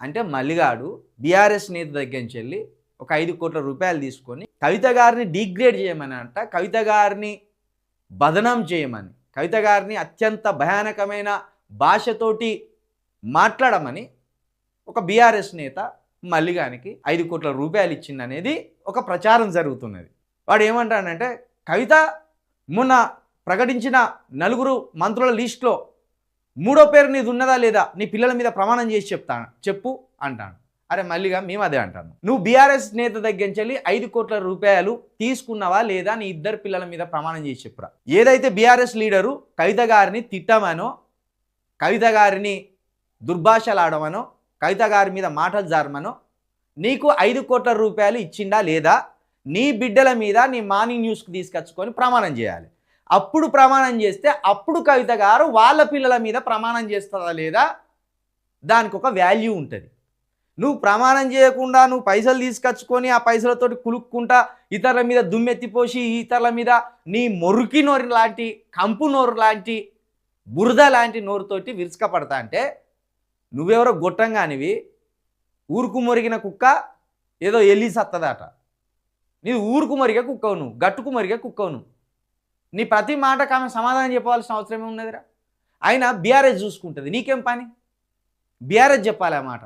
అంటే మల్లిగాడు బీఆర్ఎస్ నేత దగ్గర నుంచి వెళ్ళి ఒక ఐదు కోట్ల రూపాయలు తీసుకొని కవిత గారిని డిగ్రేడ్ చేయమని అంట కవిత గారిని బదనం చేయమని కవిత గారిని అత్యంత భయానకమైన భాషతోటి మాట్లాడమని ఒక బీఆర్ఎస్ నేత మల్లిగానికి ఐదు కోట్ల రూపాయలు ఇచ్చిందనేది ఒక ప్రచారం జరుగుతున్నది. వాడు ఏమంటాడంటే కవిత మొన్న ప్రకటించిన నలుగురు మంత్రుల లిస్టులో మూడో పేరు నీది ఉన్నదా లేదా? నీ పిల్లల మీద ప్రమాణం చేసి చెప్తాను చెప్పు అంటాను. అరే మళ్ళీగా మేము అదే అంటాను. నువ్వు బీఆర్ఎస్ నేత దగ్గర ఐదు కోట్ల రూపాయలు తీసుకున్నావా లేదా? నీ ఇద్దరు పిల్లల మీద ప్రమాణం చేసి చెప్పురా. ఏదైతే బీఆర్ఎస్ లీడరు కవిత గారిని తిట్టమనో కవిత గారిని దుర్భాషలాడమనో కవిత గారి మీద మాటలు జారమనో నీకు ఐదు కోట్ల రూపాయలు ఇచ్చిండా లేదా? నీ బిడ్డల మీద నీ మార్నింగ్ న్యూస్కి తీసుకొచ్చుకొని ప్రమాణం చేయాలి. అప్పుడు ప్రమాణం చేస్తే అప్పుడు కవిత గారు వాళ్ళ పిల్లల మీద ప్రమాణం చేస్తుందా లేదా? దానికి ఒక వాల్యూ ఉంటుంది. నువ్వు ప్రమాణం చేయకుండా నువ్వు పైసలు తీసుకొచ్చుకొని ఆ పైసలతోటి కులుక్కుంటా ఇతరుల మీద దుమ్మెత్తిపోసి ఇతరుల మీద నీ మురికి నోరు లాంటి కంపు నోరు లాంటి బురద లాంటి నోరుతోటి విరుచుకపడతా అంటే నువ్వెవరో గొట్టంగానివి ఊరుకు మొరిగిన కుక్క ఏదో ఎల్లి సత్తదట. నీ ఊరుకు మరిగే కుక్కవు నువ్వు గట్టుకు మరిగే కుక్కవు నువ్వు. నీ ప్రతి మాటకు ఆమె సమాధానం చెప్పాల్సిన అవసరమే ఉన్నదిరా అయినా బీఆర్ఎస్ చూసుకుంటుంది. నీకేం పని? బీఆర్ఎస్ చెప్పాలి ఆ మాట.